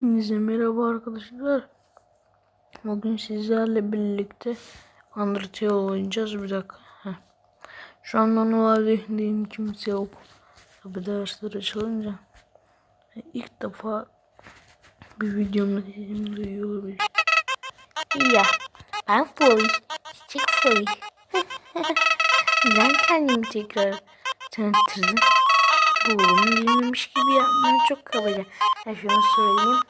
Hepinize merhaba arkadaşlar. Bugün sizlerle birlikte Undertale oynayacağız. Bir dakika. Şu an normalde kimse yok. Tabi dersler açılınca. ilk defa bir videomda sesim duyuyor. Ya ben Flurry. Çiçek Flurry. Neden kendimi tekrar tanıttırdın? Bu oğlumu bilmemiş gibi yapman çok kabaca. Ya şunu söyleyeyim.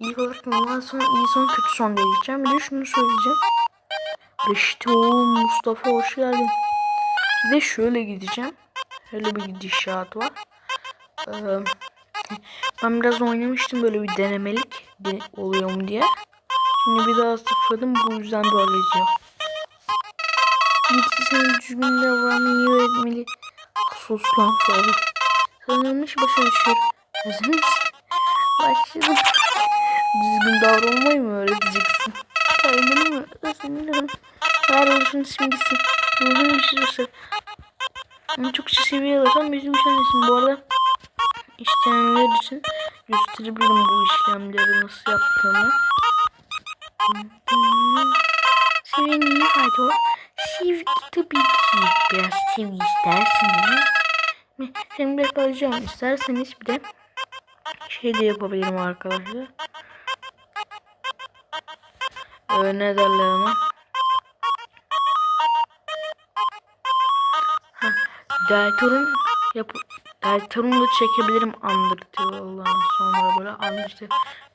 İlk olarak normal son, iyi son, kötü son diye gideceğim. Bir de şunu söyleyeceğim. İşte o Mustafa hoş geldin. De şöyle gideceğim. Şöyle bir gidişat var. Ee, ben biraz oynamıştım böyle bir denemelik de oluyor mu diye. Şimdi bir daha sıfırladım bu yüzden böyle. Birisi seni düzgün davranmayı öğretmeli. Sus lan sorry. Sanılmış başa düşür. Hazır mısın? Başladım. Düzgün davranmayı mı öğreteceksin? Kaybını mı? Sanırım. Varoluşun simgesi. Ruhun sürüsü. Onu çok seviyorsan bizim şansın. Bu arada isteyenler için gösterebilirim bu işlemleri nasıl yaptığımı. İyi fayda o. Tabii ki. Biraz değil mi? Şimdi biraz alacağım. İsterseniz bir de şey de yapabilirim arkadaşlar. Ee, ne derler ona? Deltar'ın yap Deltar'ını da çekebilirim Undertale'dan sonra böyle Undertale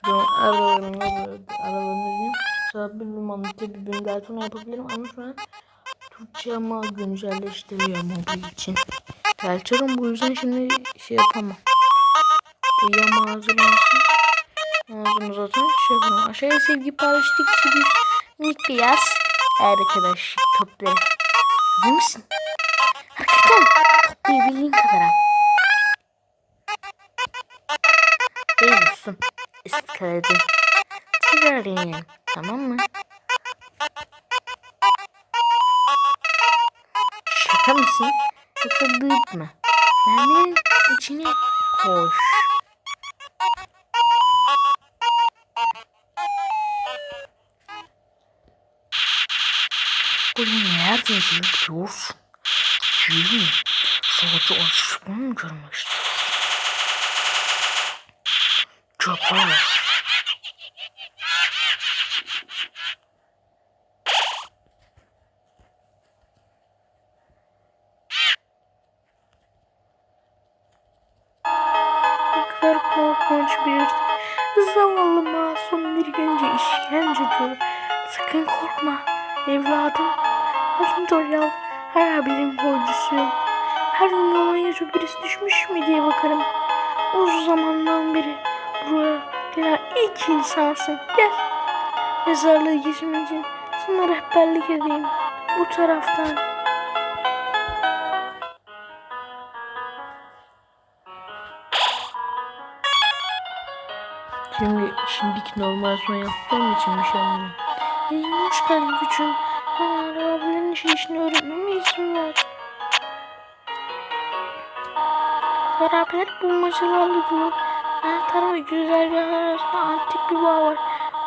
aralarında böyle aralarında diyeyim. Undertale bir bölüm Deltar'ını yapabilirim ama şu an Türkçe ama güncelleştiriyor mobil için. Deltar'ın bu yüzden şimdi şey yapamam. Uyuyama hazırlansın. Ağzını zaten şey yapamam. Aşağıya sevgi paylaştıkça bir minik bir yaz. Arkadaş topları. Hazır mısın? Hakikaten toplayabildiğin kadar al. Değil misin? Iskaladı. Tekrar deneyelim. Tamam mı? Şaka mısın? Yoksa büyük mü? Merminin içine koş. Bugün nereden biliyorsun? Mi? Sadece aşkını görmek istiyorum. Zavallı masum bir gence işkence görür. Sakın korkma evladım. Adım Doryal. Her haberin boycusuyum. Her gün yolun birisi düşmüş mü diye bakarım. Uzun zamandan beri buraya gelen ilk insansın. Gel. Mezarlığı geçmek için sana rehberlik edeyim. Bu taraftan. Şimdi şimdiki normal son yaptığım için bir şey anlıyorum. Ee, hoş geldin küçüğüm. Bana arabaların işi işini öğretmeme izin ver. Beraber bulmacalarla dolu. Anahtar ve güzergahlar arasında antik bir bağ var.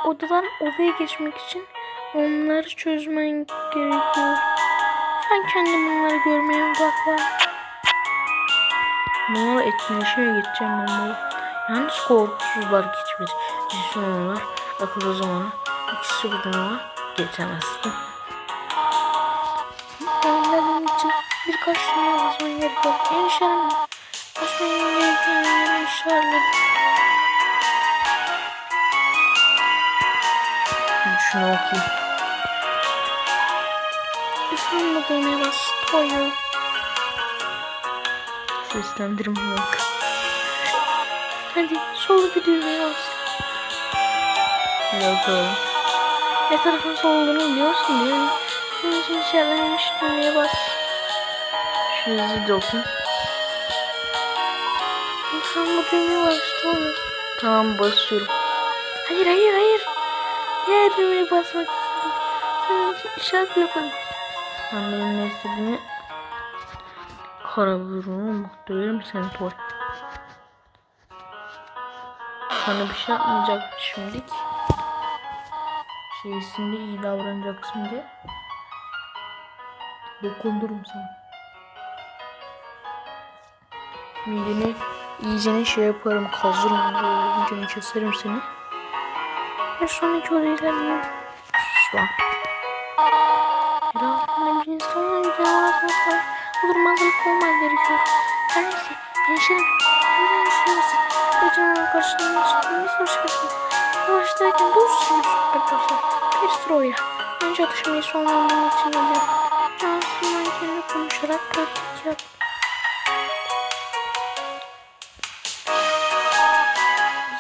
Odadan odaya geçmek için onları çözmen gerekiyor. Sen kendin bunları görmeye odaklan. Bunlarla etkileşime geçeceğim ben böyle. Yalnız korkusuzlar hiçbir cisim onlar. Akıllı zamanı ikisi bununla geçemez. Öğrenmem için birkaç cümle yazman gerekiyor. Endişelenme. Açmam gereken yerleri işaretledim. Şunu okuyayım. Düğmeye bas. Toyo. Seslendirme yok. Hadi sol bir düğmeye bas. Yazalım. Ne tarafın sol olduğunu biliyorsun değil mi? İçin işaretlenmiş düğmeye bas. Şu yazıyı da okuyayım. Lütfen bu düğmeye bas. Toyo. Tamam basıyorum. Hayır hayır hayır. Diğer düğmeye basmak. Senin için işaret yaparım. Ben benim ne istediğimi veririm. Muhtemelen sen Toy. Sana bir şey yapmayacak şimdilik. Şeysinde iyi davranacaksın diye. Dokundurum sana. Mideni iyicene şey yaparım. Kazırım. Böyle keserim seni. Ve sonraki odaya ilerliyorum. Şu an. Etrafında bir insan. Bir. Bu durumdalık olmak gerekiyor. Her neyse. Gençlerim. Neden yaşıyorsun? Gecenin karşılığında çıktığında hoş geldin. Yavaşlarken dostsunuz arkadaşlar. Bir sıraya. Önce atışmayı sonlandırmak için geliyor. Cansu'nun kendine konuşarak pratik yap.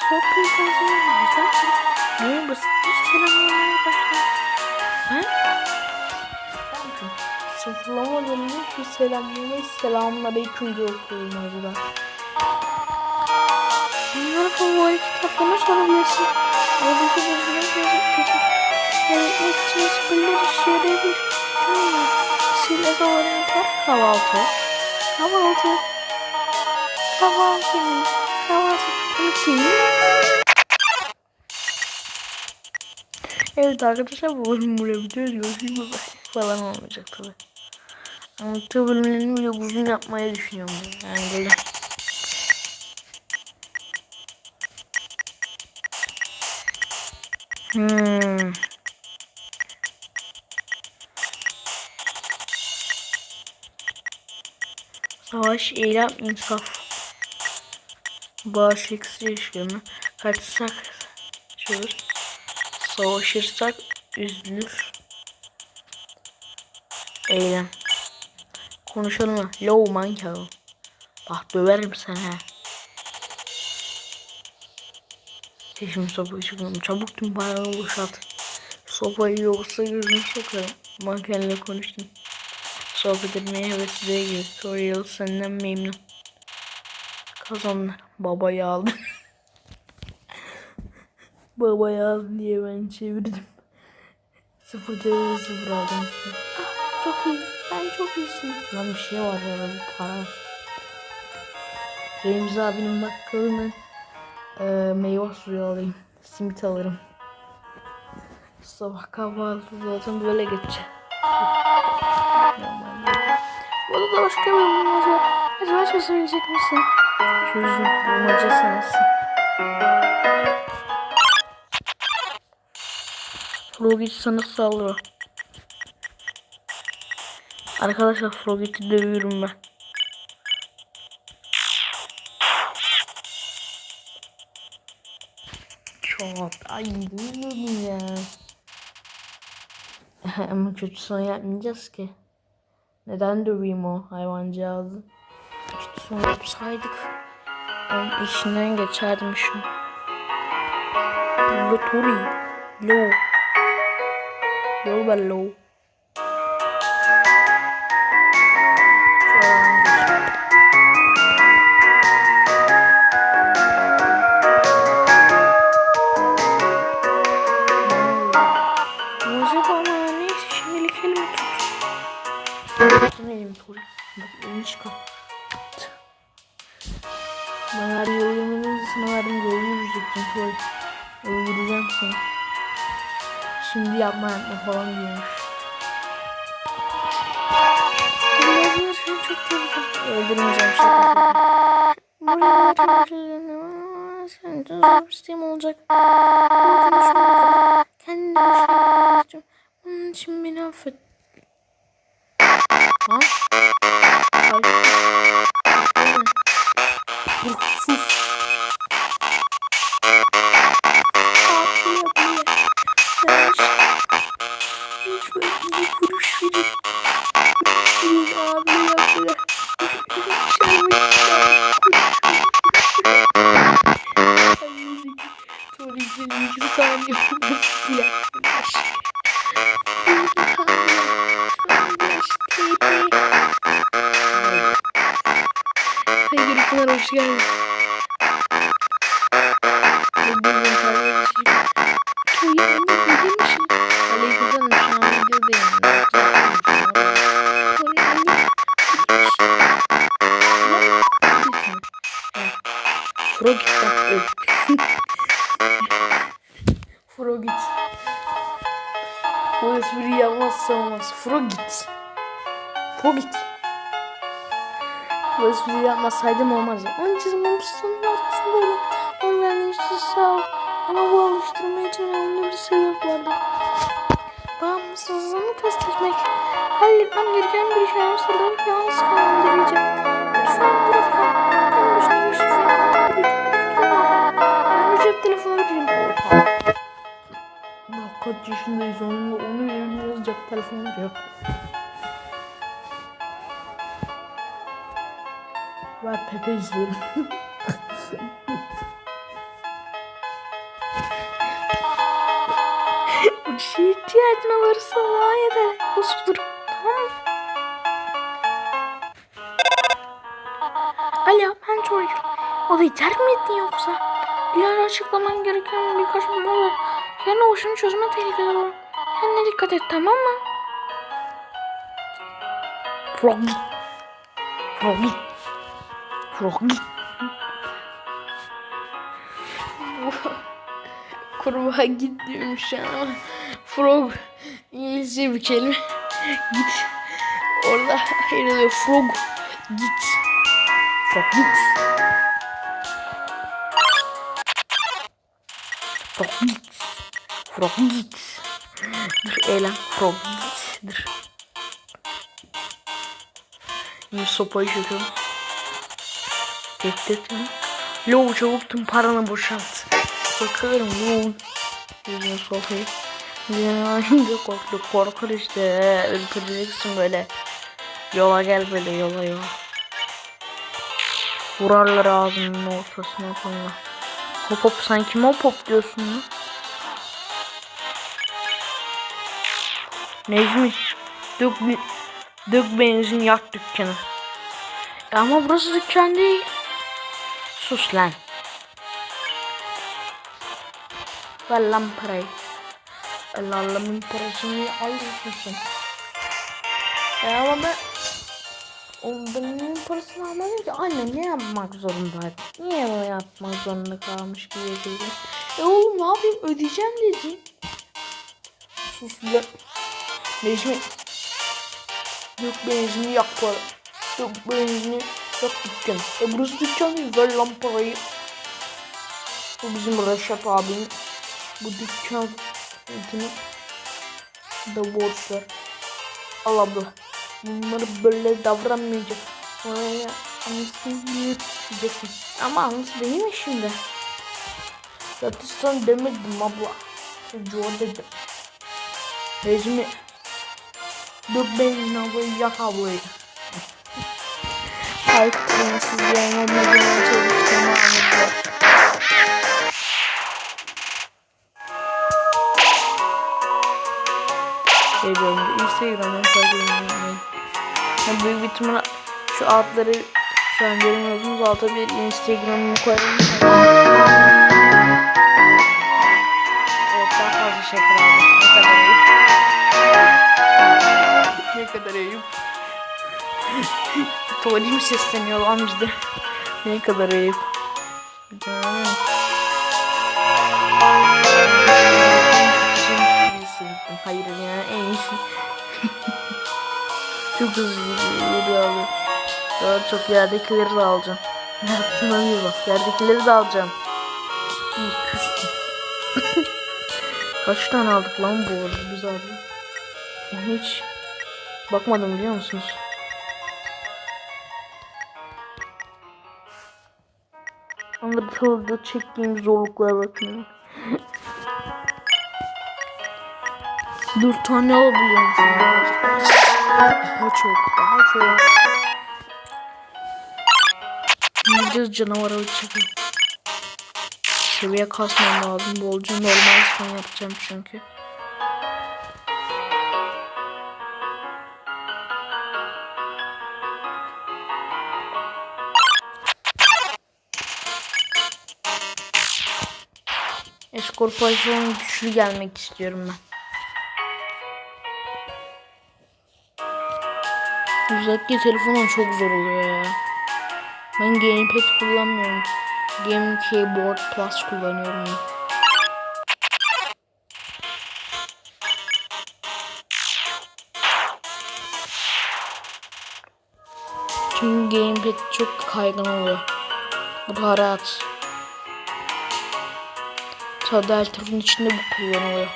Sohbet konusunda güzel misin? Neye basit bir selamlamaya başlar. Ha? Sıfırlama dönüyor ki selamlamayı selamünaleyküm diye okuyorum burada. Bunları favori kitaplarına sorabilirsin. Oradaki bozulma gözükmesi. Öğretmek için sıfırlar yarayabilir. Hmm. Silah favori yapar. Kahvaltı. Kahvaltı. Kahvaltı mı? Kahvaltı. Evet arkadaşlar bu bölüm buraya bitiyoruz. Görüşürüz. Falan olmayacak tabi. Anlatı bölümlerini bile uzun yapmayı düşünüyorum. Yani böyle. Hmm. Savaş, eylem, insaf. Bağışıklık yaşamı. Kaçsak şuur. Savaşırsak üzülür. Eylem. Konuşalım mı? Low man ya. Bak döverim seni ha. Şimdi sopayı çıkıyorum. Çabuk tüm bayrağı boşalt. Sopayı yoksa gözünü sokarım. Makinle konuştum. Sohbet etmeye hevesli değil. Tutorial senden memnun. Kazandı. Babayı aldı. Babayı aldı diye ben çevirdim. Sıfır devre sıfır aldım işte. Ah, çok iyi. Ben çok iyisin. Lan bir şey var ya bir para. Remzi abinin bakkalını e, meyve suyu alayım. Simit alırım. Sabah kahvaltı zaten böyle geçecek. Bu da başka bir bulmaca. Acaba çözebilecek misin? Çözüm bulmaca sensin. Frogit sana saldırıyor. Arkadaşlar Frogit'i dövüyorum ben. Çok. Ay bilmiyorum ya. Ama kötü son yapmayacağız ki. Neden döveyim o hayvancağızı? Kötü son yapsaydık. Onun işinden geçerdim şu. Lotori. Low. Yol ben low. Tut. Bak elini çıkar. Ben her verdim yolu yürüyecektim tuvalet. Öldüreceğim seni. Şimdi yapma yapma falan diyormuş. Şu an çok tehlikeli. Öldürmeyeceğim şaka. Buraya çok Sen de zor bir sistem olacak. Kendini başına yapmak istiyorum. Bunun için beni affet. Ha? Hayır. Hepsi geldi. Frogit'ten Frogit. Bu espriyi yapmazsa olmaz. Frogit. Frogit. Bu espriyi yapmasaydım olmazdı. Onun için mumsunun arkasındaydım. Onların işte sağ ol. Ama bu alıştırma için önemli bir sebep vardı. Bağımsızlığını test etmek. Halletmem gereken bir şey varsa da yalnız gerekecek. Lütfen burada kal. Benim başına falan. Ben cep telefonu. Bak kaç yaşındayız onunla onu yerine yazacak telefonlar yok. Ver Pepe. Bir şeye ihtiyacın olursa bana yeter. Usludur. Tamam mı? Alo ben çocuk. Odayı terk mi ettin yoksa? Diğer açıklaman gereken birkaç numara var. Kendi başını çözme tehlikeli var. Kendine dikkat et tamam mı? Froggy. Froggy. Froggy. Kurbağa git diyormuş ya frog İngilizce bir kelime. git. Orada hayır diyor frog git. Frog git. Frog git. Frog git. Dur eylem frog git. Dur. Şimdi sopayı çekiyorum. Tehdit mi? Lo çabuk tüm paranı boşalt. Sokarım lo. Yüzüne sopayı. Yanında korktu. Korkar işte. Ürpeceksin böyle. Yola gel böyle yola yola. Vurarlar ağzının ortasına sonra. Hop hop sen kime hop hop diyorsun lan? Necmi. Dök, dök benzin yak dükkanı. E ama burası dükkan değil. Sus lan. Ver lan parayı. El alemin parasını alıyorsun. E ama ben o benim parasını almadım ki anne ne yapmak zorundaydı? Niye bunu yapmak zorunda kalmış gibi dedi. E oğlum ne yapayım ödeyeceğim dedi. Sus lan. Necmi. Dök benzini yak para. Dök benzini yak dükkan. E burası dükkan değil ver lan parayı. Bu bizim Reşat abinin. Bu dükkan da borç ver. Al abla. Bunları böyle davranmayacak. Oraya anasını diyeceksin. Ama anası benim işimde. Zaten sen demedim abla. Çocuğa dedim. Necmi. Dur benim ablayı yak ablayı. Aykut'un siz yayınlamadığını çalıştığımı anladılar. Geliyorum. Instagram'dan takip edin. Yani büyük bir ihtimalle şu altları şu an görmüyorsunuz. Alta bir Instagram'ımı koyarım. Evet daha fazla şeker aldım. Tuvalim sesleniyor lan bizde. Ne kadar ayıp. Bir. Hayır yani en iyisi. Çok hızlı yürü abi. Daha çok yerdekileri de alacağım. Ne yaptın abi bak. Yerdekileri de alacağım. İyi küstüm. Kaç tane aldık lan bu arada biz abi? Hiç bakmadım biliyor musunuz? Undertale'da çektiğim zorluklara bakın. Dört tane an. Daha çok, daha çok. Gideceğiz canavar çekin. Seviye kasmam lazım. Bolca normal son yapacağım çünkü. Skor paylaşımın güçlü gelmek istiyorum ben. Özellikle telefonla çok zor oluyor ya. Ben gamepad kullanmıyorum. Game Keyboard Plus kullanıyorum. Ben. Çünkü gamepad çok kaygan oluyor. Daha rahat. Ta Deltarune içinde bu kullanılıyor.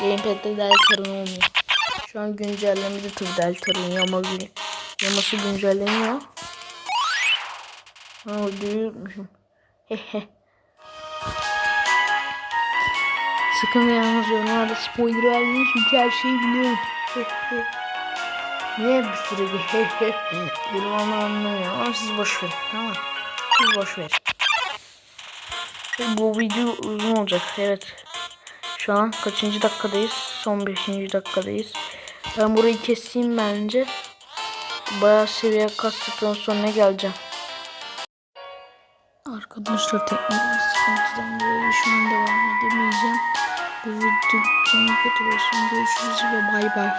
Gamepad'de Deltarune olmuyor. Şu an güncellemede tabi Deltarune yama. Yaması güncelleniyor. Ha duyurmuşum. Hehe. Sakın yalnız yorumlarda spoiler vermeyin çünkü her şeyi biliyorum. Niye bir süre hehe Benim anlamıyor ama siz boş verin tamam? Siz boş verin. Bu video uzun olacak evet. Şu an kaçıncı dakikadayız? Son 5. dakikadayız. Ben burayı keseyim bence. Bayağı seviye kastıktan sonra geleceğim. Arkadaşlar teknik bir sıkıntıdan dolayı şu an devam edemeyeceğim. Bu video sonuna kadar olsun. Görüşürüz ve bay bay.